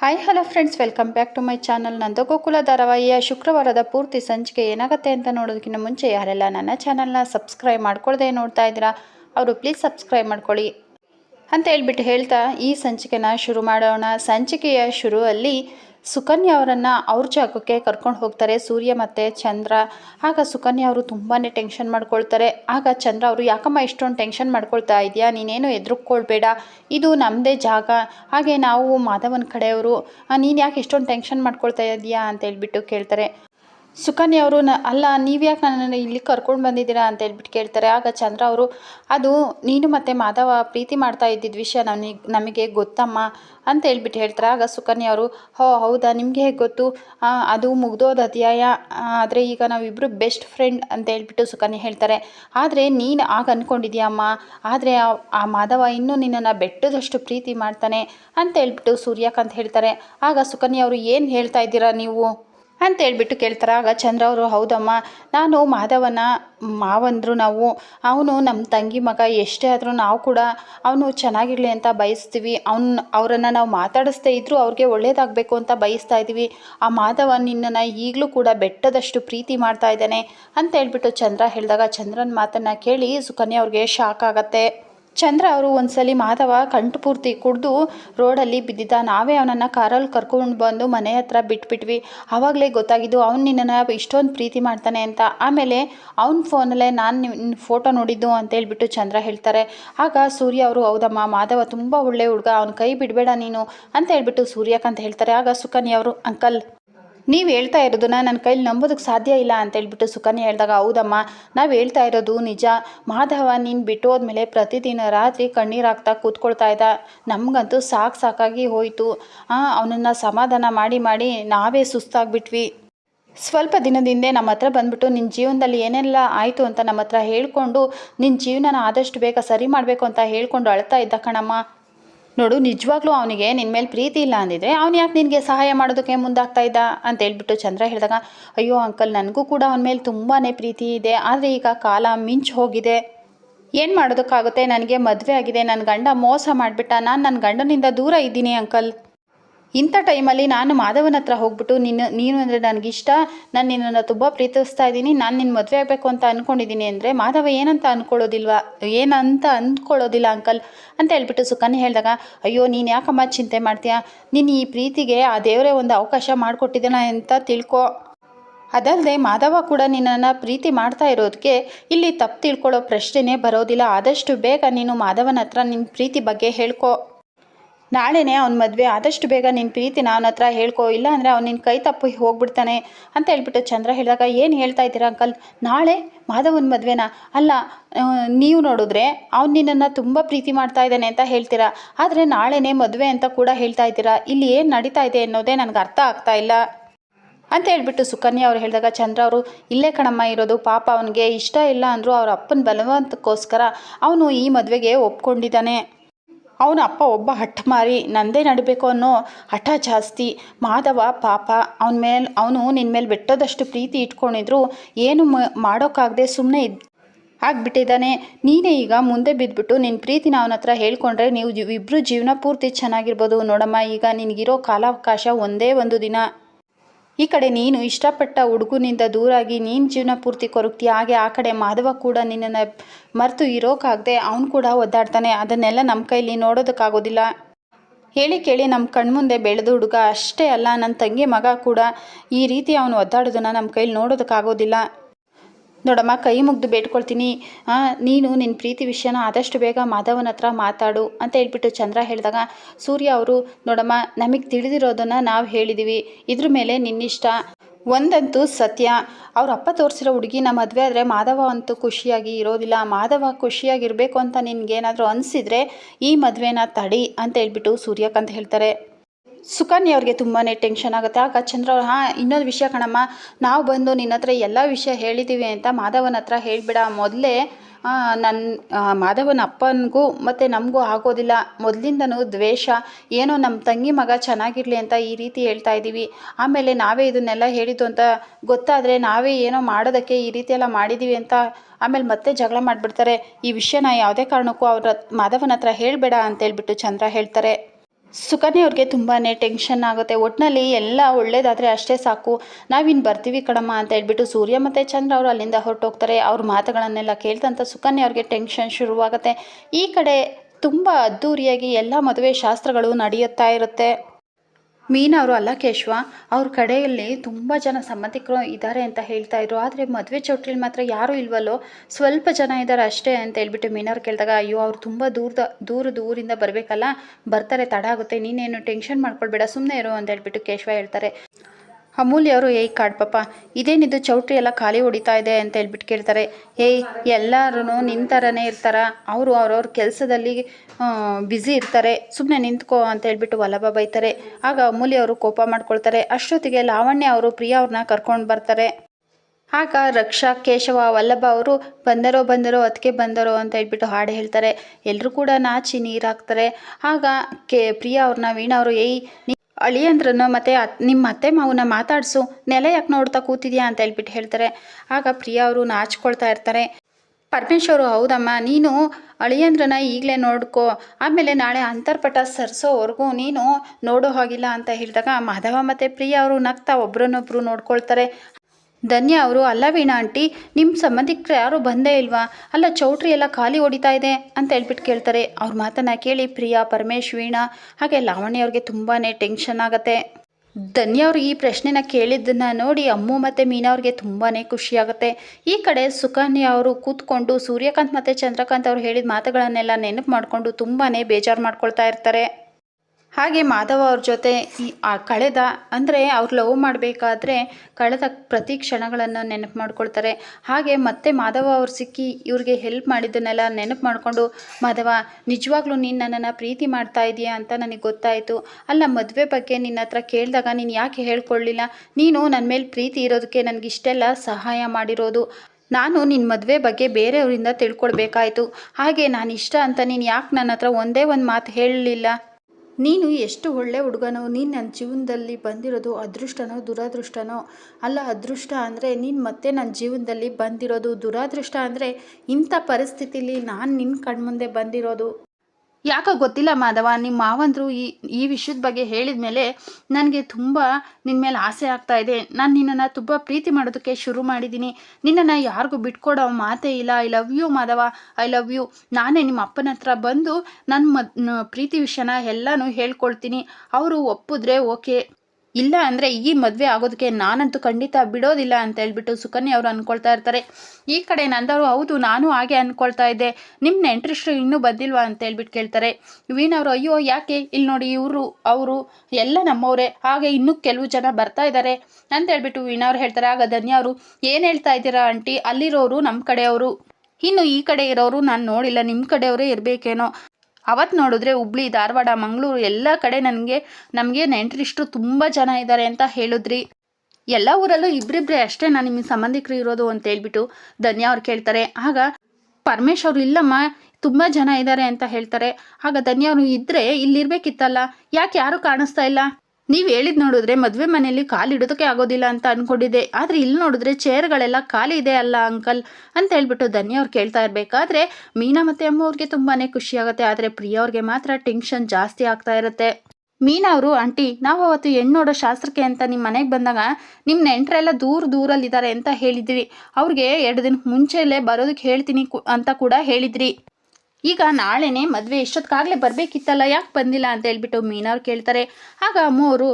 Hi hello friends welcome back to my channel ನಂದು ಗೋಕುಲ ಧಾರಾವಾಹಿಯ ಶುಕ್ರವಾರದ ಪೂರ್ತಿ ಸಂಚಿಕೆ ಏನಾಗುತ್ತೆ ಅಂತ ನೋಡೋದಕ್ಕಿಂತ ಮುಂಚೆ ಯಾರೆಲ್ಲ ನನ್ನ ಚಾನಲ್ನ ಸಬ್ಸ್ಕ್ರೈಬ್ ಮಾಡ್ಕೊಳ್ಳದೆ ನೋಡ್ತಾ ಇದ್ದೀರಾ, ಅವರು ಪ್ಲೀಸ್ ಸಬ್ಸ್ಕ್ರೈಬ್ ಮಾಡ್ಕೊಳ್ಳಿ. ಅಂತ ಹೇಳ್ಬಿಟ್ಟು ಹೇಳ್ತಾ ಈ ಸಂಚಿಕೆನ ಶುರು ಮಾಡೋಣ. ಸಂಚಿಕೆಯ ಶುರುವಲ್ಲಿ ಸುಕನ್ಯಾ ಅವರನ್ನು ಅವ್ರ ಜಾಗಕ್ಕೆ ಕರ್ಕೊಂಡು ಹೋಗ್ತಾರೆ. ಸೂರ್ಯ ಮತ್ತು ಚಂದ್ರ. ಆಗ ಸುಕನ್ಯಾ ಅವರು ತುಂಬಾ ಟೆನ್ಷನ್ ಮಾಡ್ಕೊಳ್ತಾರೆ. ಆಗ ಚಂದ್ರ ಅವರು, ಯಾಕಮ್ಮ ಇಷ್ಟೊಂದು ಟೆನ್ಷನ್ ಮಾಡ್ಕೊಳ್ತಾ ಇದೆಯಾ? ನೀನೇನು ಎದುರುಕೊಳ್ಬೇಡ ಇದು ನಮ್ಮದೇ ಜಾಗ. ಹಾಗೆ ನಾವು ಮಾಧವನ ಕಡೆಯವರು ನೀನು ಯಾಕೆ ಇಷ್ಟೊಂದು ಟೆನ್ಷನ್ ಮಾಡ್ಕೊಳ್ತಾ ಇದೆಯಾ? ಅಂತ ಹೇಳ್ಬಿಟ್ಟು ಕೇಳ್ತಾರೆ. ಸುಕನ್ಯಾ ಅವರು ನ ಅಲ್ಲ, ನೀವು ಯಾಕೆ ನನ್ನನ್ನು ಇಲ್ಲಿ ಕರ್ಕೊಂಡು ಬಂದಿದ್ದೀರಾ ಅಂತ ಹೇಳ್ಬಿಟ್ಟು ಕೇಳ್ತಾರೆ. ಆಗ ಚಂದ್ರ ಅವರು, ಅದು ನೀನು ಮತ್ತು ಮಾಧವ ಪ್ರೀತಿ ಮಾಡ್ತಾ ಇದ್ದಿದ್ದ ವಿಷಯ ನನಗೆ ನಮಗೆ ಗೊತ್ತಮ್ಮ ಅಂತ ಹೇಳ್ಬಿಟ್ಟು ಹೇಳ್ತಾರೆ. ಆಗ ಸುಕನ್ಯಾ ಅವರು, ಹೋ, ಹೌದಾ? ನಿಮಗೆ ಹೇಗೆ ಗೊತ್ತು? ಅದು ಮುಗ್ದೋದ ಅಧ್ಯಾಯ. ಆದರೆ ಈಗ ನಾವಿಬ್ಬರು ಬೆಸ್ಟ್ ಫ್ರೆಂಡ್ ಅಂತ ಹೇಳ್ಬಿಟ್ಟು ಸುಕನ್ಯಾ ಹೇಳ್ತಾರೆ. ಆದರೆ ನೀನು ಆಗ ಅಂದ್ಕೊಂಡಿದ್ಯಮ್ಮ ಆದರೆ ಆ- ಆ ಮಾಧವ ಇನ್ನೂ ನಿನ್ನನ್ನು ಬೆಟ್ಟದಷ್ಟು ಪ್ರೀತಿ ಮಾಡ್ತಾನೆ ಅಂತ ಹೇಳ್ಬಿಟ್ಟು ಸೂರ್ಯಕಂತ ಹೇಳ್ತಾರೆ. ಆಗ ಸುಕನ್ಯಾ ಅವರು, ಏನು ಹೇಳ್ತಾ ಇದ್ದೀರಾ ನೀವು? ಅಂತ ಹೇಳ್ಬಿಟ್ಟು ಕೇಳ್ತಾರೆ. ಆಗ ಚಂದ್ರ ಅವರು, ಹೌದಮ್ಮ, ನಾನು ಮಾಧವನ ಮಾವಂದರು ನಾವು. ಅವನು ನಮ್ಮ ತಂಗಿ ಮಗ, ಎಷ್ಟೇ ಆದರೂ ನಾವು ಕೂಡ ಅವನು ಚೆನ್ನಾಗಿರಲಿ ಅಂತ ಬಯಸ್ತೀವಿ. ಅವ್ನ, ಅವರನ್ನು ನಾವು ಮಾತಾಡಿಸ್ದೇ ಇದ್ದರೂ ಅವ್ರಿಗೆ ಒಳ್ಳೇದಾಗಬೇಕು ಅಂತ ಬಯಸ್ತಾ ಇದ್ದೀವಿ. ಆ ಮಾಧವ ನಿನ್ನನ್ನು ಈಗಲೂ ಕೂಡ ಬೆಟ್ಟದಷ್ಟು ಪ್ರೀತಿ ಮಾಡ್ತಾ ಇದ್ದಾನೆ. ಅಂತ ಹೇಳ್ಬಿಟ್ಟು ಚಂದ್ರ ಹೇಳಿದಾಗ ಚಂದ್ರನ ಮಾತನ್ನು ಕೇಳಿ ಸುಕನ್ಯಾ ಅವ್ರಿಗೆ ಶಾಕ್ ಆಗತ್ತೆ. ಚಂದ್ರ ಅವರು ಒಂದ್ಸಲಿ ಮಾಧವ ಕಂಠಪೂರ್ತಿ ಕುಡಿದು ರೋಡಲ್ಲಿ ಬಿದ್ದಿದ್ದ. ನಾವೇ ಅವನನ್ನ ಕಾರಲ್ಲಿ ಕರ್ಕೊಂಡು ಬಂದು ಮನೆ ಹತ್ರ ಬಿಟ್ಬಿಟ್ವಿ. ಆವಾಗಲೇ ಗೊತ್ತಾಗಿದ್ದು ಅವ್ನು ನಿನ್ನನ್ನು ಇಷ್ಟೊಂದು ಪ್ರೀತಿ ಮಾಡ್ತಾನೆ ಅಂತ. ಆಮೇಲೆ ಅವ್ನ ಫೋನಲ್ಲೇ ನಾನು ನಿನ್ನ ಫೋಟೋ ನೋಡಿದ್ದು ಅಂತ ಹೇಳ್ಬಿಟ್ಟು ಚಂದ್ರ ಹೇಳ್ತಾರೆ. ಆಗ ಸೂರ್ಯ ಅವರು, ಹೌದಮ್ಮ, ಮಾಧವ ತುಂಬ ಒಳ್ಳೆ ಹುಡುಗ, ಅವ್ನ ಕೈ ಬಿಡಬೇಡ ನೀನು ಅಂತ ಹೇಳ್ಬಿಟ್ಟು ಸೂರ್ಯಕಾಂತ್ ಹೇಳ್ತಾರೆ. ಆಗ ಸುಕನ್ಯಾ ಅವರು, ಅಂಕಲ್ ನೀವು ಹೇಳ್ತಾ ಇರೋದನ್ನ ನನ್ನ ಕೈಲಿ ನಂಬೋದಕ್ಕೆ ಸಾಧ್ಯ ಇಲ್ಲ ಅಂತ ಹೇಳ್ಬಿಟ್ಟು ಸುಕನ್ಯಾ ಹೇಳಿದಾಗ, ಹೌದಮ್ಮ. ನಾವು ಹೇಳ್ತಾ ಇರೋದು ನಿಜ. ಮಾಧವ ನೀನು ಬಿಟ್ಟು ಹೋದ್ಮೇಲೆ ಪ್ರತಿದಿನ ರಾತ್ರಿ ಕಣ್ಣೀರು ಹಾಕ್ತಾ ಕೂತ್ಕೊಳ್ತಾ ಇದ್ದ. ನಮಗಂತೂ ಸಾಕು ಸಾಕಾಗಿ ಹೋಯಿತು. ಅವನನ್ನು ಸಮಾಧಾನ ಮಾಡಿ ಮಾಡಿ ನಾವೇ ಸುಸ್ತಾಗ್ಬಿಟ್ವಿ. ಸ್ವಲ್ಪ ದಿನದಿಂದೆ ನಮ್ಮ ಹತ್ರ ಬಂದ್ಬಿಟ್ಟು ನಿನ್ನ ಜೀವನದಲ್ಲಿ ಏನೆಲ್ಲ ಆಯಿತು ಅಂತ ನಮ್ಮ ಹತ್ರ ಹೇಳಿಕೊಂಡು ನಿನ್ನ ಜೀವನನ ಆದಷ್ಟು ಬೇಗ ಸರಿ ಮಾಡಬೇಕು ಅಂತ ಹೇಳ್ಕೊಂಡು ಅಳ್ತಾ ಇದ್ದ ಕಣಮ್ಮ. ನೋಡು, ನಿಜವಾಗ್ಲೂ ಅವನಿಗೆ ನಿನ್ನ ಮೇಲೆ ಪ್ರೀತಿ ಇಲ್ಲ ಅಂದಿದ್ರೆ ಅವ್ನು ಯಾಕೆ ನಿನಗೆ ಸಹಾಯ ಮಾಡೋದಕ್ಕೆ ಮುಂದಾಗ್ತಾ ಇದ್ದ ಅಂತ ಹೇಳ್ಬಿಟ್ಟು ಚಂದ್ರ ಹೇಳಿದಾಗ, ಅಯ್ಯೋ ಅಂಕಲ್, ನನಗೂ ಕೂಡ ಅವನ ಮೇಲೆ ತುಂಬಾ ಪ್ರೀತಿ ಇದೆ, ಆದರೆ ಈಗ ಕಾಲ ಮಿಂಚು ಹೋಗಿದೆ. ಏನು ಮಾಡೋದಕ್ಕಾಗುತ್ತೆ? ನನಗೆ ಮದುವೆ ಆಗಿದೆ ನನ್ನ ಗಂಡ ಮೋಸ ಮಾಡಿಬಿಟ್ಟ, ನಾನು ನನ್ನ ಗಂಡನಿಂದ ದೂರ ಇದ್ದೀನಿ ಅಂಕಲ್. ಇಂಥ ಟೈಮಲ್ಲಿ ನಾನು ಮಾಧವನ ಹತ್ರ ಹೋಗ್ಬಿಟ್ಟು ನಿನ್ನ, ನೀನು ಅಂದರೆ ನನಗಿಷ್ಟ, ನಾನು ನಿನ್ನನ್ನು ತುಂಬ ಪ್ರೀತಿಸ್ತಾ ಇದ್ದೀನಿ, ನಾನು ನಿನ್ನ ಮದುವೆ ಆಗಬೇಕು ಅಂತ ಅಂದ್ಕೊಂಡಿದ್ದೀನಿ ಅಂದರೆ, ಮಾಧವ ಏನಂತ ಅಂದ್ಕೊಳ್ಳೋದಿಲ್ವಾ ಏನಂತ ಅಂದ್ಕೊಳ್ಳೋದಿಲ್ಲ ಅಂಕಲ್ ಅಂತ ಹೇಳ್ಬಿಟ್ಟು ಸುಖನೆ ಹೇಳಿದಾಗ, ಅಯ್ಯೋ, ನೀನು ಯಾಕಮ್ಮ ಚಿಂತೆ ಮಾಡ್ತೀಯಾ? ನೀನು ಈ ಪ್ರೀತಿಗೆ ಆ ದೇವರೇ ಒಂದು ಅವಕಾಶ ಮಾಡಿಕೊಟ್ಟಿದ್ದಾನ ಅಂತ ತಿಳ್ಕೊ. ಅದಲ್ಲದೆ ಮಾಧವ ಕೂಡ ನಿನ್ನನ್ನು ಪ್ರೀತಿ ಮಾಡ್ತಾ ಇರೋದಕ್ಕೆ ಇಲ್ಲಿ ತಪ್ಪು ತಿಳ್ಕೊಳ್ಳೋ ಪ್ರಶ್ನೆನೇ ಬರೋದಿಲ್ಲ. ಆದಷ್ಟು ಬೇಗ ನೀನು ಮಾಧವನ ಹತ್ರ ನಿನ್ನ ಪ್ರೀತಿ ಬಗ್ಗೆ ಹೇಳ್ಕೊ. ನಾಳೆನೇ ಅವ್ನ ಮದುವೆ ಆದಷ್ಟು ಬೇಗ ನಿನ್ನ ಪ್ರೀತಿ ಅವನ ಹತ್ರ ಹೇಳ್ಕೋ ಇಲ್ಲ ಅಂದರೆ ಅವ್ನು ನಿನ್ನ ಕೈ ತಪ್ಪಿ ಹೋಗ್ಬಿಡ್ತಾನೆ ಅಂತ ಹೇಳ್ಬಿಟ್ಟು ಚಂದ್ರ ಹೇಳಿದಾಗ ಏನು ಹೇಳ್ತಾ ಇದ್ದೀರಾ ಅಂಕಲ್? ನಾಳೆ ಮಾಧವನ ಮದುವೆನಾ? ಅಲ್ಲ ನೀವು ನೋಡಿದ್ರೆ ಅವ್ನು ನಿನ್ನನ್ನು ತುಂಬ ಪ್ರೀತಿ ಮಾಡ್ತಾ ಇದ್ದಾನೆ ಅಂತ ಹೇಳ್ತೀರಾ? ಆದರೆ ನಾಳೆನೇ ಮದುವೆ ಅಂತ ಕೂಡ ಹೇಳ್ತಾ ಇದ್ದೀರಾ? ಇಲ್ಲಿ ಏನು ನಡೀತಾ ಇದೆ ಅನ್ನೋದೇ ನನಗೆ ಅರ್ಥ ಆಗ್ತಾ ಇಲ್ಲ. ಅಂತ ಹೇಳ್ಬಿಟ್ಟು ಸುಕನ್ಯಾ ಅವ್ರು ಹೇಳಿದಾಗ ಚಂದ್ರ ಅವರು, ಇಲ್ಲೇ ಕಣಮ್ಮ ಇರೋದು, ಪಾಪ ಅವನಿಗೆ ಇಷ್ಟ ಇಲ್ಲ ಅಂದರೂ ಅವ್ರ ಅಪ್ಪನ ಬಲವಂತಕ್ಕೋಸ್ಕರ ಅವನು ಈ ಮದುವೆಗೆ ಒಪ್ಕೊಂಡಿದ್ದಾನೆ. ಅವನ ಅಪ್ಪ ಒಬ್ಬ ಹಠ ಮಾರಿ ನಂದೇ ನಡಬೇಕು ಅನ್ನೋ ಹಠ ಜಾಸ್ತಿ. ಮಾಧವ ಪಾಪ, ಅವನ ಮೇಲೆ, ಅವನು ನಿನ್ನ ಮೇಲೆ ಬೆಟ್ಟದಷ್ಟು ಪ್ರೀತಿ ಇಟ್ಕೊಂಡಿದ್ರು ಏನು ಮಾಡೋಕ್ಕಾಗದೆ ಸುಮ್ಮನೆ ಇದ್, ಆಗಿಬಿಟ್ಟಿದ್ದಾನೆ. ನೀನೇ ಈಗ ಮುಂದೆ ಬಿದ್ದುಬಿಟ್ಟು ನಿನ್ನ ಪ್ರೀತಿನ ಅವನ ಹತ್ರ ಹೇಳ್ಕೊಂಡ್ರೆ ನೀವು ಇಬ್ಬರು ಜೀವನ ಪೂರ್ತಿ ಚೆನ್ನಾಗಿರ್ಬೋದು ನೋಡಮ್ಮ. ಈಗ ನಿನಗಿರೋ ಕಾಲಾವಕಾಶ ಒಂದೇ ಒಂದು ದಿನ. ಈ ಕಡೆ ನೀನು ಇಷ್ಟಪಟ್ಟ ಹುಡುಗನಿಂದ ದೂರಾಗಿ ನೀನು ಜೀವನ ಪೂರ್ತಿ ಕೊರಗ್ತೀಯ ಹಾಗೆ ಆ ಕಡೆ ಮಾಧವ ಕೂಡ ನಿನ್ನನ್ನು ಮರೆತು ಇರೋಕ್ಕಾಗದೆ ಅವನು ಕೂಡ ಒದ್ದಾಡ್ತಾನೆ. ಅದನ್ನೆಲ್ಲ ನಮ್ಮ ಕೈಲಿ ನೋಡೋದಕ್ಕಾಗೋದಿಲ್ಲ. ಹೇಳಿ ಕೇಳಿ ನಮ್ಮ ಕಣ್ಮುಂದೆ ಬೆಳೆದ ಹುಡುಗ ಅಷ್ಟೇ ಅಲ್ಲ ನನ್ನ ತಂಗಿ ಮಗ ಕೂಡ ಈ ರೀತಿ ಅವನು ಒದ್ದಾಡೋದನ್ನು ನಮ್ಮ ಕೈಲಿ ನೋಡೋದಕ್ಕಾಗೋದಿಲ್ಲ. ನೋಡಮ್ಮ, ಕೈ ಮುಗ್ದು ಬೇಡ್ಕೊಳ್ತೀನಿ. ನೀನು ನಿನ್ನ ಪ್ರೀತಿ ವಿಷಯನ ಆದಷ್ಟು ಬೇಗ ಮಾಧವನ ಹತ್ರ ಮಾತಾಡು ಅಂತ ಹೇಳ್ಬಿಟ್ಟು ಚಂದ್ರ ಹೇಳಿದಾಗ, ಸೂರ್ಯ ಅವರು, ನೋಡಮ್ಮ, ನಮಗೆ ತಿಳಿದಿರೋದನ್ನು ನಾವು ಹೇಳಿದ್ದೀವಿ ಇದ್ರ ಮೇಲೆ ನಿನ್ನಿಷ್ಟ ಒಂದಂತೂ ಸತ್ಯ. ಅವ್ರ ಅಪ್ಪ ತೋರಿಸಿರೋ ಹುಡುಗಿನ ಮದುವೆ ಆದರೆ ಮಾಧವ ಅಂತೂ ಖುಷಿಯಾಗಿ ಇರೋದಿಲ್ಲ. ಮಾಧವ ಖುಷಿಯಾಗಿರಬೇಕು ಅಂತ ನಿನಗೇನಾದರೂ ಅನಿಸಿದರೆ ಈ ಮದುವೆನ ತಡಿ ಅಂತ ಹೇಳ್ಬಿಟ್ಟು ಸೂರ್ಯಕಂತ ಹೇಳ್ತಾರೆ. ಸುಕನ್ಯಾ ಅವ್ರಿಗೆ ತುಂಬಾ ಟೆನ್ಷನ್ ಆಗುತ್ತೆ. ಆಗ ಚಂದ್ರ ಅವ್ರು, ಹಾಂ, ಇನ್ನೊಂದು ವಿಷಯ ಕಣಮ್ಮ, ನಾವು ಬಂದು ನಿನ್ನ ಹತ್ರ ಎಲ್ಲ ವಿಷಯ ಹೇಳಿದ್ದೀವಿ ಅಂತ ಮಾಧವನ ಹತ್ರ ಹೇಳಿಬಿಡ. ಮೊದಲೇ ನನ್ನ ಮಾಧವನ ಅಪ್ಪನಿಗೂ ಮತ್ತು ನಮಗೂ ಆಗೋದಿಲ್ಲ. ಮೊದಲಿಂದನೂ ದ್ವೇಷ, ಏನೋ ನಮ್ಮ ತಂಗಿ ಮಗ ಚೆನ್ನಾಗಿರಲಿ ಅಂತ ಈ ರೀತಿ ಹೇಳ್ತಾ ಇದ್ದೀವಿ ಆಮೇಲೆ ನಾವೇ ಇದನ್ನೆಲ್ಲ ಹೇಳಿದ್ದು ಅಂತ ಗೊತ್ತಾದರೆ ನಾವೇ ಏನೋ ಮಾಡೋದಕ್ಕೆ ಈ ರೀತಿ ಎಲ್ಲ ಮಾಡಿದ್ದೀವಿ ಅಂತ ಆಮೇಲೆ ಮತ್ತೆ ಜಗಳ ಮಾಡಿಬಿಡ್ತಾರೆ. ಈ ವಿಷಯನ ಯಾವುದೇ ಕಾರಣಕ್ಕೂ ಅವ್ರ ಮಾಧವನ ಹತ್ರ ಹೇಳಬೇಡ ಅಂತೇಳ್ಬಿಟ್ಟು ಚಂದ್ರ ಹೇಳ್ತಾರೆ. ಸುಕನ್ಯಾ ಅವ್ರಿಗೆ ತುಂಬಾ ಟೆನ್ಷನ್ ಆಗುತ್ತೆ. ಒಟ್ಟಿನಲ್ಲಿ ಎಲ್ಲ ಒಳ್ಳೇದಾದರೆ ಅಷ್ಟೇ ಸಾಕು. ನಾವಿನ್ನು ಬರ್ತೀವಿ ಕಡಮ್ಮ ಅಂತ ಹೇಳ್ಬಿಟ್ಟು ಸೂರ್ಯ ಮತ್ತು ಚಂದ್ರ ಅವರು ಅಲ್ಲಿಂದ ಹೊರಟೋಗ್ತಾರೆ. ಅವ್ರ ಮಾತುಗಳನ್ನೆಲ್ಲ ಕೇಳ್ತಂತ ಸುಕನ್ಯ ಅವ್ರಿಗೆ ಟೆನ್ಷನ್ ಶುರುವಾಗುತ್ತೆ. ಈ ಕಡೆ ತುಂಬ ಅದ್ದೂರಿಯಾಗಿ ಎಲ್ಲ ಮದುವೆ ಶಾಸ್ತ್ರಗಳು ನಡೆಯುತ್ತಾ ಇರುತ್ತೆ. ಮೀನಾ ಅವರು, ಅಲ್ಲ ಕೇಶವ, ಅವ್ರ ಕಡೆಯಲ್ಲಿ ತುಂಬ ಜನ ಸಂಬಂಧಿಕರು ಇದ್ದಾರೆ ಅಂತ ಹೇಳ್ತಾ ಇದ್ರು. ಆದರೆ ಮದುವೆ ಚೌಟ್ರಿಲಿ ಮಾತ್ರ ಯಾರೂ ಇಲ್ವಲ್ಲೋ, ಸ್ವಲ್ಪ ಜನ ಇದ್ದಾರೆ ಅಷ್ಟೇ ಅಂತ ಹೇಳ್ಬಿಟ್ಟು ಮೀನವ್ರು ಕೇಳಿದಾಗ, ಅಯ್ಯೋ, ಅವ್ರು ತುಂಬ ದೂರದ, ದೂರ ದೂರಿಂದ ಬರಬೇಕಲ್ಲ, ಬರ್ತಾರೆ, ತಡ ಆಗುತ್ತೆ, ನೀನೇನು ಟೆನ್ಷನ್ ಮಾಡ್ಕೊಳ್ಬೇಡ ಸುಮ್ಮನೆ ಇರು ಅಂತ ಹೇಳ್ಬಿಟ್ಟು ಕೇಶವ ಹೇಳ್ತಾರೆ. ಅಮೂಲ್ಯ ಅವರು, ಏಯ್ ಕಾಡ್ ಪಾಪ ಇದೇನಿದು ಚೌಟ್ರಿ ಎಲ್ಲ ಖಾಲಿ ಹೊಡಿತಾ ಇದೆ? ಅಂತ ಹೇಳ್ಬಿಟ್ಟು ಕೇಳ್ತಾರೆ. ಏಯ್ ಎಲ್ಲರೂ ನಿನ್ನ ಥರನೇ ಇರ್ತಾರ? ಅವರು ಅವ್ರವ್ರ ಕೆಲಸದಲ್ಲಿ ಬ್ಯುಸಿ ಇರ್ತಾರೆ. ಸುಮ್ಮನೆ ನಿಂತ್ಕೋ ಅಂತ ಹೇಳ್ಬಿಟ್ಟು ವಲ್ಲಭ ಬೈತಾರೆ. ಆಗ ಅಮೂಲ್ಯ ಅವರು ಕೋಪ ಮಾಡ್ಕೊಳ್ತಾರೆ. ಅಷ್ಟೊತ್ತಿಗೆ ಲಾವಣ್ಯ ಅವರು ಪ್ರಿಯಾ ಅವ್ರನ್ನ ಕರ್ಕೊಂಡು ಬರ್ತಾರೆ. ಆಗ ರಕ್ಷಾ, ಕೇಶವ, ವಲ್ಲಭ ಅವರು, ಬಂದರೋ ಬಂದರೋ ಅದಕ್ಕೆ ಬಂದರೋ ಅಂತ ಹೇಳ್ಬಿಟ್ಟು ಹಾಡು ಹೇಳ್ತಾರೆ. ಎಲ್ಲರೂ ಕೂಡ ನಾಚಿ ನೀರು ಹಾಕ್ತಾರೆ ಆಗ ಕೆ, ಪ್ರಿಯಾ ಅವ್ರನ್ನ ವೀಣಾ ಅವರು, ಏಯ್ ಅಳಿಯಂದ್ರನ್ನು ಮತ್ತು ಅತ್ ನಿಮ್ಮ ಅತ್ತೆ ಮಾವನ ಮಾತಾಡಿಸು. ನೆಲ ಯಾಕೆ ನೋಡ್ತಾ ಕೂತಿದ್ಯಾ? ಅಂತ ಹೇಳ್ಬಿಟ್ಟು ಹೇಳ್ತಾರೆ. ಆಗ ಪ್ರಿಯಾ ಅವರು ನಾಚ್ಕೊಳ್ತಾ ಇರ್ತಾರೆ. ಪರಮೇಶ್ವರು, ಹೌದಮ್ಮ. ನೀನು ಅಳಿಯಂದ್ರನ್ನ ಈಗಲೇ ನೋಡ್ಕೋ. ಆಮೇಲೆ ನಾಳೆ ಅಂತರ್ಪಟ ಸರ್ಸೋವರೆಗೂ ನೀನು ನೋಡೋ ಹಾಗಿಲ್ಲ, ಅಂತ ಹೇಳಿದಾಗ ಮಾಧವ ಮತ್ತು ಪ್ರಿಯಾ ಅವರು ನಗ್ತಾ ಒಬ್ರನ್ನೊಬ್ರು ನೋಡ್ಕೊಳ್ತಾರೆ. ಧನ್ಯ ಅವರು, ಅಲ್ಲ ವೀಣಾ ಆಂಟಿ ನಿಮ್ಮ ಸಂಬಂಧಿಕರು ಯಾರೂ ಬಂದೇ ಇಲ್ವಾ? ಅಲ್ಲ, ಚೌಟ್ರಿ ಎಲ್ಲ ಖಾಲಿ ಹೊಡಿತಾ ಇದೆ? ಅಂತ ಹೇಳ್ಬಿಟ್ಟು ಕೇಳ್ತಾರೆ. ಅವ್ರ ಮಾತನ್ನು ಕೇಳಿ ಪ್ರಿಯಾ, ಪರಮೇಶ್, ವೀಣಾ, ಹಾಗೆ ಲಾವಣ್ಯ ಅವ್ರಿಗೆ ತುಂಬಾ ಟೆನ್ಷನ್ ಆಗುತ್ತೆ. ಧನ್ಯ ಅವರು ಈ ಪ್ರಶ್ನೆನ ಕೇಳಿದ್ದನ್ನು ನೋಡಿ ಅಮ್ಮು ಮತ್ತು ಮೀನಾ ಅವ್ರಿಗೆ ತುಂಬಾ ಖುಷಿಯಾಗುತ್ತೆ ಈ ಕಡೆ ಸುಕನ್ಯಾ ಅವರು ಕೂತ್ಕೊಂಡು ಸೂರ್ಯಕಾಂತ್ ಮತ್ತು ಚಂದ್ರಕಾಂತ್ ಅವರು ಹೇಳಿದ ಮಾತುಗಳನ್ನೆಲ್ಲ ನೆನಪು ಮಾಡಿಕೊಂಡು ತುಂಬಾ ಬೇಜಾರು ಮಾಡ್ಕೊಳ್ತಾ ಇರ್ತಾರೆ. ಹಾಗೆ ಮಾಧವ ಅವ್ರ ಜೊತೆ ಈ, ಆ ಕಳೆದ, ಅಂದರೆ ಅವ್ರು ಲವ್ ಮಾಡಬೇಕಾದ್ರೆ ಕಳೆದ ಪ್ರತಿ ಕ್ಷಣಗಳನ್ನು ನೆನಪು ಮಾಡ್ಕೊಳ್ತಾರೆ. ಹಾಗೆ ಮತ್ತೆ ಮಾಧವ ಅವ್ರು ಸಿಕ್ಕಿ ಇವ್ರಿಗೆ ಹೆಲ್ಪ್ ಮಾಡಿದ್ದನ್ನೆಲ್ಲ ನೆನಪು ಮಾಡಿಕೊಂಡು, ಮಾಧವ, ನಿಜವಾಗ್ಲೂ ನೀನು ನನ್ನನ್ನು ಪ್ರೀತಿ ಮಾಡ್ತಾ ಇದೀಯಾ ಅಂತ ನನಗೆ ಗೊತ್ತಾಯಿತು. ಅಲ್ಲ, ಮದುವೆ ಬಗ್ಗೆ ನಿನ್ನ ಹತ್ರ ಕೇಳಿದಾಗ ನೀನು ಯಾಕೆ ಹೇಳ್ಕೊಳ್ಳಿಲ್ಲ ನೀನು ನನ್ನ ಮೇಲೆ ಪ್ರೀತಿ ಇರೋದಕ್ಕೆ ನನಗೆ ಇಷ್ಟೆಲ್ಲ ಸಹಾಯ ಮಾಡಿರೋದು. ನಾನು ನಿನ್ನ ಮದುವೆ ಬಗ್ಗೆ ಬೇರೆಯವರಿಂದ ತಿಳ್ಕೊಳ್ಬೇಕಾಯಿತು. ಹಾಗೆ ನಾನು ಇಷ್ಟ ಅಂತ ನೀನು ಯಾಕೆ ನನ್ನ ಹತ್ರ ಒಂದೇ ಒಂದು ಮಾತು ಹೇಳಲಿಲ್ಲ? ನೀನು ಎಷ್ಟು ಒಳ್ಳೆ ಹುಡುಗನೋ, ನೀನು ನನ್ನ ಜೀವನದಲ್ಲಿ ಬಂದಿರೋದು ಅದೃಷ್ಟನೋ, ದುರಾದೃಷ್ಟನೋ? ಅಲ್ಲ, ಅದೃಷ್ಟ ಅಂದರೆ ನೀನು ಮತ್ತೆ ನನ್ನ ಜೀವನದಲ್ಲಿ ಬಂದಿರೋದು ದುರಾದೃಷ್ಟ ಅಂದರೆ ಇಂಥ ಪರಿಸ್ಥಿತಿಲಿ ನಾನು ನಿನ್ನ ಕಣ್ಮುಂದೆ ಬಂದಿರೋದು. ಯಾಕೋ ಗೊತ್ತಿಲ್ಲ ಮಾಧವ, ನಿಮ್ಮ ಮಾವಂದರು ಈ ಈ ವಿಷಯದ ಬಗ್ಗೆ ಹೇಳಿದ ಮೇಲೆ ನನಗೆ ತುಂಬ ನಿನ್ನ ಮೇಲೆ ಆಸೆ ಆಗ್ತಾ ಇದೆ. ನಾನು ನಿನ್ನನ್ನು ತುಂಬ ಪ್ರೀತಿ ಮಾಡೋದಕ್ಕೆ ಶುರು ಮಾಡಿದ್ದೀನಿ ನಿನ್ನನ್ನು ಯಾರಿಗೂ ಬಿಟ್ಕೊಡೋ ಮಾತೇ ಇಲ್ಲ. I love you Madhava I love you ನಾನೇ ನಿಮ್ಮ ಅಪ್ಪನ ಹತ್ರ ಬಂದು ನನ್ನ ಮದ್ ಪ್ರೀತಿ ವಿಷಯನ ಎಲ್ಲನೂ ಹೇಳ್ಕೊಳ್ತೀನಿ. ಅವರು ಒಪ್ಪಿದ್ರೆ ಓಕೆ ಇಲ್ಲ ಅಂದರೆ ಈ ಮದುವೆ ಆಗೋದಕ್ಕೆ ನಾನಂತೂ ಖಂಡಿತ ಬಿಡೋದಿಲ್ಲ ಅಂತ ಹೇಳ್ಬಿಟ್ಟು ಸುಕನ್ಯಾ ಅವರು ಅಂದ್ಕೊಳ್ತಾ ಇರ್ತಾರೆ. ಈ ಕಡೆ ನಂದವರು, ಹೌದು, ನಾನು ಹಾಗೆ ಅಂದ್ಕೊಳ್ತಾ ಇದ್ದೆ. ನಿಮ್ಮ ನೆಂಟ್ರಿಷ್ಟು ಇನ್ನೂ ಬಂದಿಲ್ವಾ ಅಂತ ಹೇಳ್ಬಿಟ್ಟು ಕೇಳ್ತಾರೆ. ವೀಣವರು ಅಯ್ಯೋ, ಯಾಕೆ? ಇಲ್ಲಿ ನೋಡಿ, ಇವರು, ಅವರು, ಎಲ್ಲ ನಮ್ಮವರೇ. ಹಾಗೆ ಇನ್ನೂ ಕೆಲವು ಜನ ಬರ್ತಾ ಇದ್ದಾರೆ ಅಂತ ಹೇಳ್ಬಿಟ್ಟು ವೀಣವ್ರು ಹೇಳ್ತಾರೆ. ಆಗ ಧನ್ಯ ಏನು ಹೇಳ್ತಾ ಇದ್ದೀರಾ ಆಂಟಿ? ಅಲ್ಲಿರೋರು ನಮ್ಮ ಕಡೆಯವರು. ಇನ್ನು ಈ ಕಡೆ ಇರೋರು ನಾನು ನೋಡಿಲ್ಲ ನಿಮ್ಮ ಕಡೆಯವರೇ ಇರಬೇಕೇನೋ. ಅವತ್ತು ನೋಡಿದ್ರೆ ಹುಬ್ಳಿ, ಧಾರವಾಡ, ಮಂಗಳೂರು ಎಲ್ಲ ಕಡೆ ನನಗೆ ನಮಗೆ ನೆಂಟರಿಷ್ಟು ತುಂಬ ಜನ ಇದ್ದಾರೆ ಅಂತ ಹೇಳಿದ್ರಿ. ಎಲ್ಲ ಊರಲ್ಲೂ ಇಬ್ಬರಿಬ್ಬರೇ ಅಷ್ಟೇ ನಾನು ನಿಮ್ಮ ಸಂಬಂಧಿಕರು ಇರೋದು ಅಂತ ಹೇಳ್ಬಿಟ್ಟು ಧನ್ಯ ಅವ್ರು ಕೇಳ್ತಾರೆ. ಆಗ ಪರಮೇಶ್ ಅವರು, ಇಲ್ಲಮ್ಮ, ತುಂಬ ಜನ ಇದ್ದಾರೆ ಅಂತ ಹೇಳ್ತಾರೆ. ಆಗ ಧನ್ಯ ಅವರು ಇದ್ದರೆ ಇಲ್ಲಿರ್ಬೇಕಿತ್ತಲ್ಲ, ಯಾಕೆ ಯಾರೂ ಕಾಣಿಸ್ತಾ ಇಲ್ಲ? ನೀವು ಹೇಳಿದ್ ನೋಡಿದ್ರೆ ಮದುವೆ ಮನೆಯಲ್ಲಿ ಕಾಲಿಡೋದಕ್ಕೆ ಆಗೋದಿಲ್ಲ ಅಂತ ಅನ್ಕೊಂಡಿದ್ದೆ. ಆದರೆ ಇಲ್ಲಿ ನೋಡಿದ್ರೆ ಚೇರ್ಗಳೆಲ್ಲ ಖಾಲಿ ಇದೆ ಅಲ್ಲ ಅಂಕಲ್ ಅಂತ ಹೇಳ್ಬಿಟ್ಟು ಧನ್ಯ ಅವ್ರು ಕೇಳ್ತಾ ಇರಬೇಕಾದ್ರೆ ಮೀನಾ ಮತ್ತು ಅಮ್ಮ ಅವ್ರಿಗೆ ತುಂಬಾ ಖುಷಿಯಾಗುತ್ತೆ ಆದರೆ ಪ್ರಿಯಾ ಅವ್ರಿಗೆ ಮಾತ್ರ ಟೆನ್ಷನ್ ಜಾಸ್ತಿ ಆಗ್ತಾ ಇರುತ್ತೆ. ಮೀನಾ ಅವರು, ಆಂಟಿ, ನಾವು ಅವತ್ತು ಹೆಣ್ಣು ನೋಡೋ ಶಾಸ್ತ್ರಕ್ಕೆ ಅಂತ ನಿಮ್ಮ ಮನೆಗೆ ಬಂದಾಗ ನಿಮ್ಮ ನೆಂಟರೆಲ್ಲ ದೂರ ದೂರಲ್ಲಿದ್ದಾರೆ ಅಂತ ಹೇಳಿದ್ರಿ. ಅವ್ರಿಗೆ ಎರಡು ದಿನ ಮುಂಚೆಲೇ ಬರೋದಕ್ಕೆ ಹೇಳ್ತೀನಿ ಅಂತ ಕೂಡ ಹೇಳಿದ್ರಿ. ಈಗ ನಾಳೆನೇ ಮದುವೆ ಇಷ್ಟೊತ್ತಿಗಾಗಲೇ ಬರಬೇಕಿತ್ತಲ್ಲ, ಯಾಕೆ ಬಂದಿಲ್ಲ ಅಂತ ಹೇಳ್ಬಿಟ್ಟು ಮೀನವ್ರು ಕೇಳ್ತಾರೆ. ಆಗ ಅಮ್ಮವರು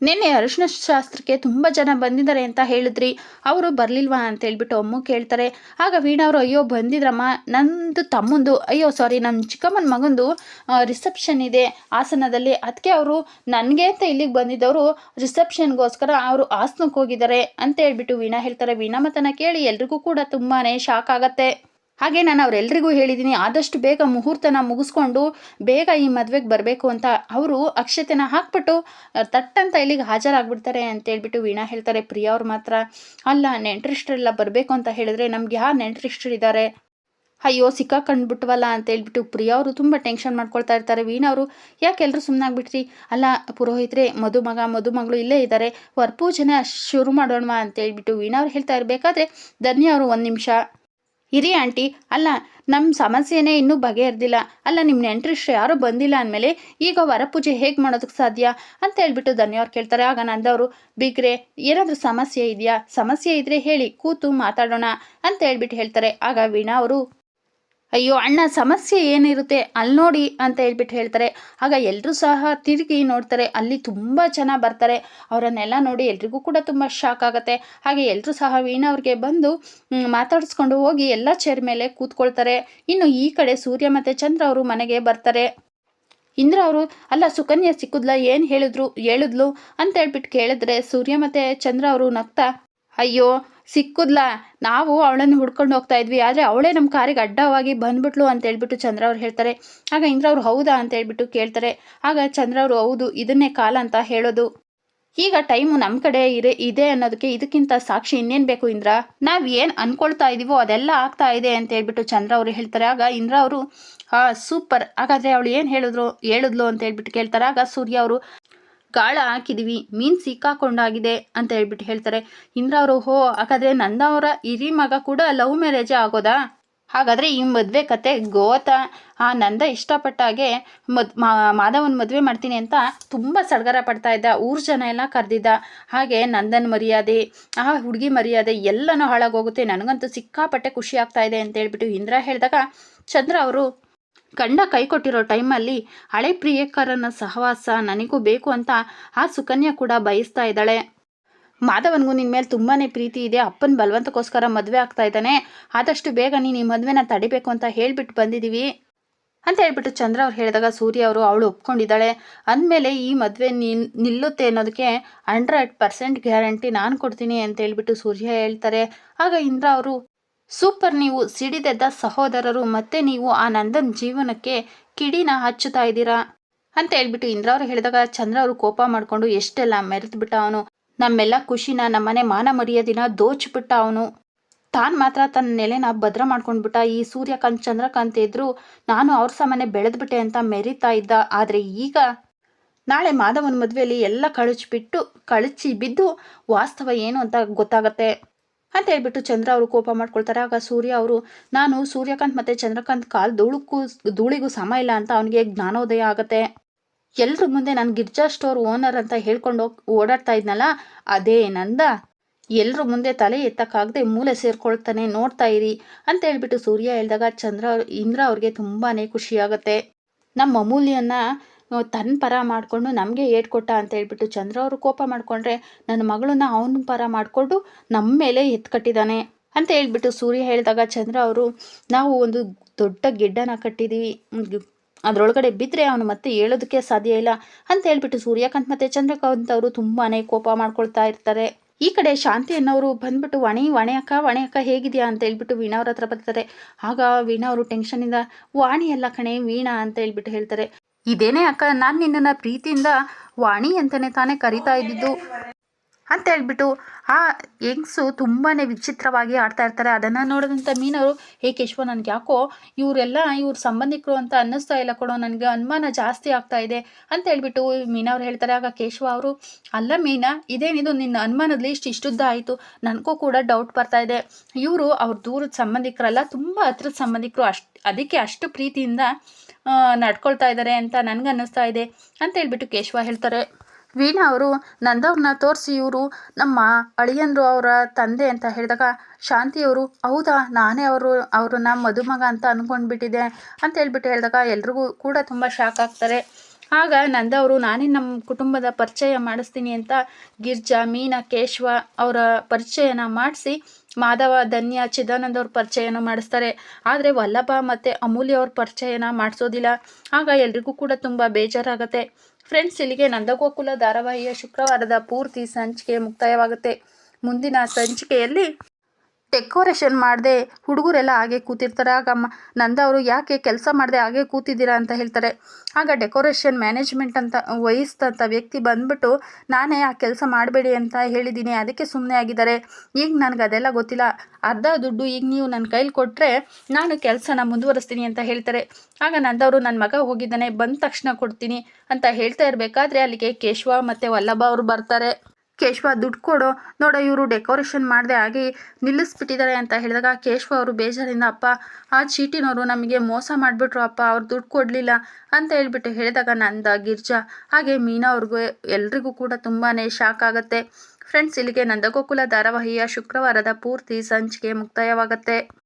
ನಿನ್ನೆ ಅರಿಶಿನ ಶಾಸ್ತ್ರಕ್ಕೆ ತುಂಬ ಜನ ಬಂದಿದ್ದಾರೆ ಅಂತ ಹೇಳಿದ್ರಿ, ಅವರು ಬರಲಿಲ್ವಾ? ಅಂತ ಹೇಳ್ಬಿಟ್ಟು ಅಮ್ಮ ಕೇಳ್ತಾರೆ. ಆಗ ವೀಣವರು ಅಯ್ಯೋ, ಬಂದಿದ್ರಮ್ಮ, ನಂದು ತಮ್ಮಂದು, ಅಯ್ಯೋ ಸಾರಿ ನಮ್ಮ ಚಿಕ್ಕಮ್ಮನ ಮಗಂದು ರಿಸೆಪ್ಷನ್ ಇದೆ ಆಸನದಲ್ಲಿ. ಅದಕ್ಕೆ ಅವರು ನನಗೆ ಅಂತ ಇಲ್ಲಿಗೆ ಬಂದಿದ್ದವರು ರಿಸೆಪ್ಷನ್ಗೋಸ್ಕರ ಅವರು ಆಸನಕ್ಕೆ ಹೋಗಿದ್ದಾರೆ. ಅಂತ ಹೇಳ್ಬಿಟ್ಟು ವೀಣಾ ಹೇಳ್ತಾರೆ. ವೀಣಾ ಮತನ ಕೇಳಿ ಎಲ್ರಿಗೂ ಕೂಡ ತುಂಬಾ ಶಾಕ್ ಆಗತ್ತೆ. ಹಾಗೆ ನಾನು ಅವರೆಲ್ಲರಿಗೂ ಹೇಳಿದ್ದೀನಿ ಆದಷ್ಟು ಬೇಗ ಮುಹೂರ್ತನ ಮುಗಿಸ್ಕೊಂಡು ಬೇಗ ಈ ಮದುವೆಗೆ ಬರಬೇಕು ಅಂತ ಅವರು ಅಕ್ಷತೆನ ಹಾಕ್ಬಿಟ್ಟು ತಟ್ಟಂತ ಇಲ್ಲಿಗೆ ಹಾಜರಾಗ್ಬಿಡ್ತಾರೆ ಅಂತ ಹೇಳ್ಬಿಟ್ಟು ವೀಣಾ ಹೇಳ್ತಾರೆ, ಪ್ರಿಯಾ ಅವ್ರು ಮಾತ್ರ ಅಲ್ಲ, ನೆಂಟರಿಷ್ಟರೆಲ್ಲ ಬರಬೇಕು ಅಂತ ಹೇಳಿದ್ರೆ ನಮ್ಗೆ ಯಾರು ನೆಂಟರಿಷ್ಟರು ಇದ್ದಾರೆ ಅಯ್ಯೋ, ಸಿಕ್ಕಾಕೊಂಡ್ಬಿಟ್ವಲ್ಲ ಅಂತ ಹೇಳ್ಬಿಟ್ಟು ಪ್ರಿಯಾ ಅವರು ತುಂಬ ಟೆನ್ಷನ್ ಮಾಡ್ಕೊಳ್ತಾ ಇರ್ತಾರೆ. ವೀಣಾ ಅವರು, ಯಾಕೆ ಎಲ್ಲರೂ ಸುಮ್ಮನಾಗ್ಬಿಟ್ರಿ ಅಲ್ಲ, ಪುರೋಹಿತ್ರೆ ಮದುಮಗ ಮದುಮಗಳು ಇಲ್ಲೇ ಇದ್ದಾರೆ ವರಪೂಜೆನ ಶುರು ಮಾಡೋಣ ವೀಣಾ ಅವ್ರು ಹೇಳ್ತಾ ಇರಬೇಕಾದ್ರೆ ಧನ್ಯ ಅವರು ಒಂದು ನಿಮಿಷ. ಇರಿ ಆಂಟಿ, ಅಲ್ಲ ನಮ್ಮ ಸಮಸ್ಯೆನೇ ಇನ್ನೂ ಬಗೆಹರಿದಿಲ್ಲ. ಅಲ್ಲ ನಿಮ್ಮ ನೆಂಟ್ರಿಷ್ಟು ಯಾರೂ ಬಂದಿಲ್ಲ ಅಂದಮೇಲೆ ಈಗ ವರಪೂಜೆ ಹೇಗೆ ಮಾಡೋದಕ್ಕೆ ಸಾಧ್ಯ? ಅಂತ ಹೇಳ್ಬಿಟ್ಟು ಧನ್ಯವ್ರು ಕೇಳ್ತಾರೆ. ಆಗ ನಂದವರು, ಬಿಗ್ರೆ, ಏನಾದರೂ ಸಮಸ್ಯೆ ಇದೆಯಾ? ಸಮಸ್ಯೆ ಇದ್ದರೆ ಹೇಳಿ, ಕೂತು ಮಾತಾಡೋಣ ಅಂತ ಹೇಳ್ಬಿಟ್ಟು ಹೇಳ್ತಾರೆ. ಆಗ ವೀಣಾ ಅವರು ಅಯ್ಯೋ, ಅಣ್ಣ, ಸಮಸ್ಯೆ ಏನಿರುತ್ತೆ? ಅಲ್ಲಿ ನೋಡಿ ಅಂತ ಹೇಳ್ಬಿಟ್ಟು ಹೇಳ್ತಾರೆ. ಆಗ ಎಲ್ಲರೂ ಸಹ ತಿರುಗಿ ನೋಡ್ತಾರೆ. ಅಲ್ಲಿ ತುಂಬ ಜನ ಬರ್ತಾರೆ. ಅವರನ್ನೆಲ್ಲ ನೋಡಿ ಎಲ್ರಿಗೂ ಕೂಡ ತುಂಬ ಶಾಕ್ ಆಗುತ್ತೆ. ಹಾಗೆ ಎಲ್ಲರೂ ಸಹ ವೀಣಾ ಅವ್ರಿಗೆ ಬಂದು ಮಾತಾಡಿಸ್ಕೊಂಡು ಹೋಗಿ ಎಲ್ಲ ಚೇರ್ ಮೇಲೆ ಕೂತ್ಕೊಳ್ತಾರೆ. ಇನ್ನು ಈ ಕಡೆ ಸೂರ್ಯ ಮತ್ತು ಚಂದ್ರ ಅವರು ಮನೆಗೆ ಬರ್ತಾರೆ. ಇಂದ್ರ ಅವರು, ಅಲ್ಲ, ಸುಕನ್ಯಾ ಸಿಕ್ಕುದ್ಲ? ಏನು ಹೇಳಿದ್ರು? ಹೇಳಿದ್ಲು? ಅಂತ ಹೇಳ್ಬಿಟ್ಟು ಕೇಳಿದ್ರೆ ಸೂರ್ಯ ಮತ್ತು ಚಂದ್ರ ಅವರು ನಗ್ತಾ ಅಯ್ಯೋ, ಸಿಕ್ಕುದ್ಲ? ನಾವು ಅವಳನ್ನು ಹುಡ್ಕೊಂಡು ಹೋಗ್ತಾ ಇದ್ವಿ, ಆದರೆ ಅವಳೇ ನಮ್ಮ ಕಾರಿಗೆ ಅಡ್ಡವಾಗಿ ಬಂದ್ಬಿಟ್ಲು ಅಂತ ಹೇಳ್ಬಿಟ್ಟು ಚಂದ್ರ ಅವ್ರು ಹೇಳ್ತಾರೆ. ಆಗ ಇಂದ್ರ ಅವ್ರು ಹೌದಾ ಅಂತ ಹೇಳ್ಬಿಟ್ಟು ಕೇಳ್ತಾರೆ. ಆಗ ಚಂದ್ರ ಅವರು ಹೌದು, ಇದನ್ನೇ ಕಾಲ ಅಂತ ಹೇಳೋದು. ಈಗ ಟೈಮು ನಮ್ಮ ಕಡೆ ಇರೆ, ಇದೆ ಅನ್ನೋದಕ್ಕೆ ಇದಕ್ಕಿಂತ ಸಾಕ್ಷಿ ಇನ್ನೇನು ಬೇಕು ಇಂದ್ರ? ನಾವು ಏನು ಅಂದ್ಕೊಳ್ತಾ ಇದೀವೋ ಅದೆಲ್ಲ ಆಗ್ತಾ ಇದೆ ಅಂತ ಹೇಳ್ಬಿಟ್ಟು ಚಂದ್ರ ಅವರು ಹೇಳ್ತಾರೆ. ಆಗ ಇಂದ್ರ ಅವರು, ಹಾ, ಸೂಪರ್. ಹಾಗಾದರೆ ಅವಳು ಏನು ಹೇಳಿದ್ರು? ಹೇಳಿದ್ಲು ಅಂತ ಹೇಳ್ಬಿಟ್ಟು ಕೇಳ್ತಾರೆ. ಆಗ ಸೂರ್ಯ ಅವರು ಗಾಳ ಹಾಕಿದೀವಿ, ಮೀನು ಸಿಕ್ಕಾಕೊಂಡಾಗಿದೆ ಅಂತ ಹೇಳ್ಬಿಟ್ಟು ಹೇಳ್ತಾರೆ. ಇಂದ್ರ ಅವರು ಹೋ, ಹಾಗಾದ್ರೆ ನಂದ ಅವರ ಹಿರಿ ಮಗ ಕೂಡ ಲವ್ ಮ್ಯಾರೇಜೇ ಆಗೋದಾ? ಹಾಗಾದರೆ ಈ ಮದುವೆ ಕತೆ ಗೋತ. ಆ ನಂದ ಇಷ್ಟಪಟ್ಟ ಹಾಗೆ ಮದ್ ಮಾಧವನ ಮದುವೆ ಮಾಡ್ತೀನಿ ಅಂತ ತುಂಬ ಸಡಗರ ಪಡ್ತಾ ಇದ್ದ. ಊರ್ ಜನ ಎಲ್ಲ ಕರೆದಿದ್ದ. ಹಾಗೆ ನಂದನ್ ಮರ್ಯಾದೆ, ಆ ಹುಡುಗಿ ಮರ್ಯಾದೆ ಎಲ್ಲನೂ ಹಾಳಾಗೋಗುತ್ತೆ ನನಗಂತೂ ಸಿಕ್ಕಾಪಟ್ಟೆ ಖುಷಿ ಆಗ್ತಾ ಇದೆ ಅಂತ ಹೇಳ್ಬಿಟ್ಟು ಇಂದ್ರ ಹೇಳಿದಾಗ, ಚಂದ್ರ ಅವರು ಗಂಡ ಕೈ ಕೊಟ್ಟಿರೋ ಟೈಮಲ್ಲಿ ಹಳೆ ಪ್ರಿಯಕರನ ಸಹವಾಸ ನನಗೂ ಬೇಕು ಅಂತ ಆ ಸುಕನ್ಯಾ ಕೂಡ ಬಯಸ್ತಾ ಇದ್ದಾಳೆ. ಮಾಧವನ್ಗೂ ನಿನ್ನ ಮೇಲೆ ತುಂಬಾ ಪ್ರೀತಿ ಇದೆ. ಅಪ್ಪನ ಬಲವಂತಕ್ಕೋಸ್ಕರ ಮದುವೆ ಆಗ್ತಾ ಇದ್ದಾನೆ. ಆದಷ್ಟು ಬೇಗ ನೀನು ಈ ಮದುವೆನ ತಡಿಬೇಕು ಅಂತ ಹೇಳಿಬಿಟ್ಟು ಬಂದಿದ್ದೀವಿ ಅಂತ ಹೇಳ್ಬಿಟ್ಟು ಚಂದ್ರ ಅವ್ರು ಹೇಳಿದಾಗ ಸೂರ್ಯ ಅವರು ಅವಳು ಒಪ್ಕೊಂಡಿದ್ದಾಳೆ. ಅಂದಮೇಲೆ ಈ ಮದುವೆ ನಿಲ್, ನಿಲ್ಲುತ್ತೆ ಅನ್ನೋದಕ್ಕೆ ಹಂಡ್ರೆಡ್ ಪರ್ಸೆಂಟ್ ಗ್ಯಾರಂಟಿ ನಾನು ಕೊಡ್ತೀನಿ ಅಂತ ಹೇಳ್ಬಿಟ್ಟು ಸೂರ್ಯ ಹೇಳ್ತಾರೆ. ಆಗ ಇಂದ್ರ ಅವರು ಸೂಪರ್ ನೀವು ಸಿಡಿದೆದ್ದ ಸಹೋದರರು ಮತ್ತೆ ನೀವು ಆ ನಂದನ್ ಜೀವನಕ್ಕೆ ಕಿಡಿನ ಹಚ್ಚುತ್ತಾ ಇದ್ದೀರಾ? ಅಂತ ಹೇಳ್ಬಿಟ್ಟು ಇಂದ್ರ ಅವರು ಹೇಳಿದಾಗ ಚಂದ್ರ ಅವರು ಕೋಪ ಮಾಡಿಕೊಂಡು ಎಷ್ಟೆಲ್ಲ ಮೆರೆದು ಬಿಟ್ಟ ಅವನು. ನಮ್ಮೆಲ್ಲ ಖುಷಿನ ನಮ್ಮನೆ ಮಾನ ಮರ್ಯಾದಿನ ದೋಚ್ಬಿಟ್ಟ ಅವನು. ತಾನು ಮಾತ್ರ ತನ್ನ ನೆಲೆನ ಭದ್ರ ಮಾಡ್ಕೊಂಡ್ಬಿಟ್ಟ. ಈ ಸೂರ್ಯಕಾಂತ್, ಚಂದ್ರಕಾಂತ್ ಇದ್ರು ನಾನು ಅವ್ರ ಸಾಮಾನ್ಯ ಬೆಳೆದ್ಬಿಟ್ಟೆ ಅಂತ ಮೆರಿತಾ ಇದ್ದ. ಆದರೆ ಈಗ ನಾಳೆ ಮಾಧವನ ಮದುವೆಯಲ್ಲಿ ಎಲ್ಲ ಕಳಚಿಬಿಟ್ಟು, ಕಳಚಿ ಬಿದ್ದು ವಾಸ್ತವ ಏನು ಅಂತ ಗೊತ್ತಾಗತ್ತೆ. ಅಂತ ಹೇಳ್ಬಿಟ್ಟು ಚಂದ್ರ ಅವರು ಕೋಪ ಮಾಡ್ಕೊಳ್ತಾರೆ. ಆಗ ಸೂರ್ಯ ಅವರು, ನಾನು ಸೂರ್ಯಕಾಂತ್ ಮತ್ತು ಚಂದ್ರಕಾಂತ್ ಕಾಲ್ ಧೂಳಕ್ಕೂ ಧೂಳಿಗೂ ಸಮ ಇಲ್ಲ ಅಂತ ಅವನಿಗೆ ಜ್ಞಾನೋದಯ ಆಗುತ್ತೆ. ಎಲ್ರ ಮುಂದೆ ನಾನು ಗಿರ್ಜಾ ಸ್ಟೋರ್ ಓನರ್ ಅಂತ ಹೇಳ್ಕೊಂಡು ಓಡಾಡ್ತಾ ಇದ್ನಲ್ಲ, ಅದೇ ನಂದ? ಎಲ್ರ ಮುಂದೆ ತಲೆ ಎತ್ತಕ್ಕಾಗದೆ ಮೂಲೆ ಸೇರ್ಕೊಳ್ತಾನೆ ನೋಡ್ತಾ ಇರಿ ಅಂತ ಹೇಳ್ಬಿಟ್ಟು ಸೂರ್ಯ ಹೇಳಿದಾಗ ಚಂದ್ರ ಇಂದ್ರ ಅವ್ರಿಗೆ ತುಂಬಾ ಖುಷಿಯಾಗುತ್ತೆ ನಮ್ಮ ಅಮೂಲ್ಯನ ತನ್ನ ಪರ ಮಾಡಿಕೊಂಡು ನಮಗೆ ಏಟು ಕೊಟ್ಟ ಅಂತ ಹೇಳ್ಬಿಟ್ಟು ಚಂದ್ರ ಅವರು ಕೋಪ ಮಾಡಿಕೊಂಡ್ರೆ ನನ್ನ ಮಗಳನ್ನ ಅವನ ಪರ ಮಾಡಿಕೊಂಡು ನಮ್ಮ ಮೇಲೆ ಎತ್ಕಟ್ಟಿದ್ದಾನೆ ಅಂತ ಹೇಳ್ಬಿಟ್ಟು ಸೂರ್ಯ ಹೇಳಿದಾಗ ಚಂದ್ರ ಅವರು, ನಾವು ಒಂದು ದೊಡ್ಡ ಗಿಡ್ಡನ ಕಟ್ಟಿದ್ದೀವಿ ಅದರೊಳಗಡೆ ಬಿದ್ದರೆ ಅವನು ಮತ್ತೆ ಹೇಳೋದಕ್ಕೆ ಸಾಧ್ಯ ಇಲ್ಲ ಅಂತ ಹೇಳ್ಬಿಟ್ಟು ಸೂರ್ಯಕಾಂತ್ ಮತ್ತು ಚಂದ್ರಕಾಂತ್ ಅವರು ತುಂಬಾ ಕೋಪ ಮಾಡ್ಕೊಳ್ತಾ ಇರ್ತಾರೆ. ಈ ಕಡೆ ಶಾಂತಿ ಅನ್ನೋರು ಬಂದ್ಬಿಟ್ಟು, ವಣಿ ವಣೆ ಅಕ್ಕ ಅಕ್ಕ ಹೇಗಿದೆಯಾ? ಅಂತ ಹೇಳ್ಬಿಟ್ಟು ವೀಣಾ ಅವ್ರ ಹತ್ರ ಬರ್ತಾರೆ. ಆಗ ವೀಣಾ ಅವರು ಟೆನ್ಷನಿಂದ ವಾಣಿ ಅಲ್ಲ ಕಣೆ, ವೀಣಾ ಅಂತ ಹೇಳ್ಬಿಟ್ಟು ಹೇಳ್ತಾರೆ. ಇದೇನೇ ಅಕ್ಕ, ನಾನು ನಿನ್ನನ್ನು ಪ್ರೀತಿಯಿಂದ ವಾಣಿ ಅಂತಲೇ ತಾನೇ ಕರಿತಾ ಇದ್ದಿದ್ದು. ಅಂತ ಹೇಳ್ಬಿಟ್ಟು ಆ ಹೆಂಗ್ಸು ತುಂಬಾ ವಿಚಿತ್ರವಾಗಿ ಆಡ್ತಾ ಇರ್ತಾರೆ. ಅದನ್ನು ನೋಡಿದಂಥ ಮೀನವರು ಹೇ ಕೇಶವ, ನನಗೆ ಯಾಕೋ ಇವರೆಲ್ಲ ಇವ್ರ ಸಂಬಂಧಿಕರು ಅಂತ ಅನ್ನಿಸ್ತಾ ಇಲ್ಲ ಕೊಡೋ, ನನಗೆ ಅನುಮಾನ ಜಾಸ್ತಿ ಆಗ್ತಾ ಇದೆ. ಅಂತ ಹೇಳ್ಬಿಟ್ಟು ಮೀನವ್ರು ಹೇಳ್ತಾರೆ. ಆಗ ಕೇಶವ ಅವರು, ಅಲ್ಲ ಮೀನಾ, ಇದೇನಿದು? ನಿನ್ನ ಅನುಮಾನದ ಲೀಸ್ಟ್ ಇಷ್ಟುದ್ದ ಆಯಿತು. ನನಗೂ ಕೂಡ ಡೌಟ್ ಬರ್ತಾ ಇದೆ. ಇವರು ಅವ್ರ ದೂರದ ಸಂಬಂಧಿಕರಲ್ಲ, ತುಂಬ ಹತ್ರದ ಸಂಬಂಧಿಕರು ಅಷ್ಟು, ಅದಕ್ಕೆ ಅಷ್ಟು ಪ್ರೀತಿಯಿಂದ ನಡ್ಕೊಳ್ತಾ ಇದ್ದಾರೆ ಅಂತ ನನಗೆ ಅನ್ನಿಸ್ತಾ ಇದೆ ಅಂತ ಹೇಳ್ಬಿಟ್ಟು ಕೇಶವ ಹೇಳ್ತಾರೆ. ವೀಣಾ ಅವರು ನಂದವ್ರನ್ನ ತೋರಿಸಿ ಇವರು ನಮ್ಮ ಅಳಿಯಂದ್ರು ಅವರ ತಂದೆ ಅಂತ ಹೇಳಿದಾಗ ಶಾಂತಿಯವರು ಹೌದಾ, ನಾನೇ ಅವರು, ಅವ್ರನ್ನ ಮದುಮಗ ಅಂತ ಅಂದ್ಕೊಂಡ್ಬಿಟ್ಟಿದೆ ಅಂತ ಹೇಳ್ಬಿಟ್ಟು ಹೇಳಿದಾಗ ಎಲ್ರಿಗೂ ಕೂಡ ತುಂಬ ಶಾಕ್ ಆಗ್ತಾರೆ. ಆಗ ನಂದವರು ನಾನೇ ನಮ್ಮ ಕುಟುಂಬದ ಪರಿಚಯ ಮಾಡಿಸ್ತೀನಿ ಅಂತ ಗಿರ್ಜಾ, ಮೀನಾ, ಕೇಶವ ಅವರ ಪರಿಚಯನ ಮಾಡಿಸಿ ಮಾಧವ, ಧನ್ಯ, ಚಿದಾನಂದ ಅವ್ರ ಪರಿಚಯನ ಮಾಡಿಸ್ತಾರೆ. ಆದರೆ ವಲ್ಲಭ ಮತ್ತು ಅಮೂಲ್ಯ ಅವ್ರ ಪರಿಚಯನ ಮಾಡಿಸೋದಿಲ್ಲ. ಆಗ ಎಲ್ರಿಗೂ ಕೂಡ ತುಂಬ ಬೇಜಾರಾಗುತ್ತೆ. ಫ್ರೆಂಡ್ಸ್ ಇಲ್ಲಿಗೆ ನಂದಗೋಕುಲ ಧಾರಾವಾಹಿಯ ಶುಕ್ರವಾರದ ಪೂರ್ತಿ ಸಂಚಿಕೆ ಮುಕ್ತಾಯವಾಗುತ್ತೆ. ಮುಂದಿನ ಸಂಚಿಕೆಯಲ್ಲಿ ಡೆಕೋರೇಷನ್ ಮಾಡದೆ ಹುಡುಗರೆಲ್ಲ ಹಾಗೆ ಕೂತಿರ್ತಾರೆ. ಆಗ ನಂದ ಅವರು ಯಾಕೆ ಕೆಲಸ ಮಾಡದೆ ಹಾಗೆ ಕೂತಿದ್ದೀರಾ ಅಂತ ಹೇಳ್ತಾರೆ. ಆಗ ಡೆಕೋರೇಷನ್ ಮ್ಯಾನೇಜ್ಮೆಂಟ್ ಅಂತ ವಹಿಸಿದಂಥ ವ್ಯಕ್ತಿ ಬಂದ್ಬಿಟ್ಟು, ನಾನೇ ಆ ಕೆಲಸ ಮಾಡಬೇಡಿ ಅಂತ ಹೇಳಿದ್ದೀನಿ, ಅದಕ್ಕೆ ಸುಮ್ಮನೆ ಆಗಿದ್ದಾರೆ. ಈಗ ನನಗೆ ಅದೆಲ್ಲ ಗೊತ್ತಿಲ್ಲ. ಅರ್ಧ ದುಡ್ಡು ಈಗ ನೀವು ನನ್ನ ಕೈಲಿ ಕೊಟ್ಟರೆ ನಾನು ಕೆಲಸನ ಮುಂದುವರಿಸ್ತೀನಿ ಅಂತ ಹೇಳ್ತಾರೆ. ಆಗ ನಂದವರು ನನ್ನ ಮಗ ಹೋಗಿದ್ದಾನೆ, ಬಂದ ತಕ್ಷಣ ಕೊಡ್ತೀನಿ ಅಂತ ಹೇಳ್ತಾ ಇರಬೇಕಾದ್ರೆ ಅಲ್ಲಿಗೆ ಕೇಶವ ಮತ್ತು ವಲ್ಲಭ ಅವರು ಬರ್ತಾರೆ. ಕೇಶವ ದುಡ್ಡು ಕೊಡು. ನೋಡೋ, ಇವರು ಡೆಕೋರೇಷನ್ ಮಾಡಿದೆ ಆಗಿ ನಿಲ್ಲಿಸ್ಬಿಟ್ಟಿದ್ದಾರೆ ಅಂತ ಹೇಳಿದಾಗ ಕೇಶವ ಅವರು ಬೇಜಾರಿಂದ, ಅಪ್ಪ, ಆ ಚೀಟಿನವರು ನಮಗೆ ಮೋಸ ಮಾಡಿಬಿಟ್ರು, ಅಪ್ಪ, ಅವ್ರು ದುಡ್ಡು ಕೊಡಲಿಲ್ಲ ಅಂತ ಹೇಳ್ಬಿಟ್ಟು ಹೇಳಿದಾಗ ನಂದ, ಗಿರ್ಜಾ, ಹಾಗೆ ಮೀನಾ ಅವ್ರಿಗೂ ಎಲ್ರಿಗೂ ಕೂಡ ತುಂಬಾ ಶಾಕ್ ಆಗುತ್ತೆ. ಫ್ರೆಂಡ್ಸ್ ಇಲ್ಲಿಗೆ ನಂದಗೋಕುಲ ಧಾರಾವಾಹಿಯ ಶುಕ್ರವಾರದ ಪೂರ್ತಿ ಸಂಚಿಕೆ ಮುಕ್ತಾಯವಾಗುತ್ತೆ.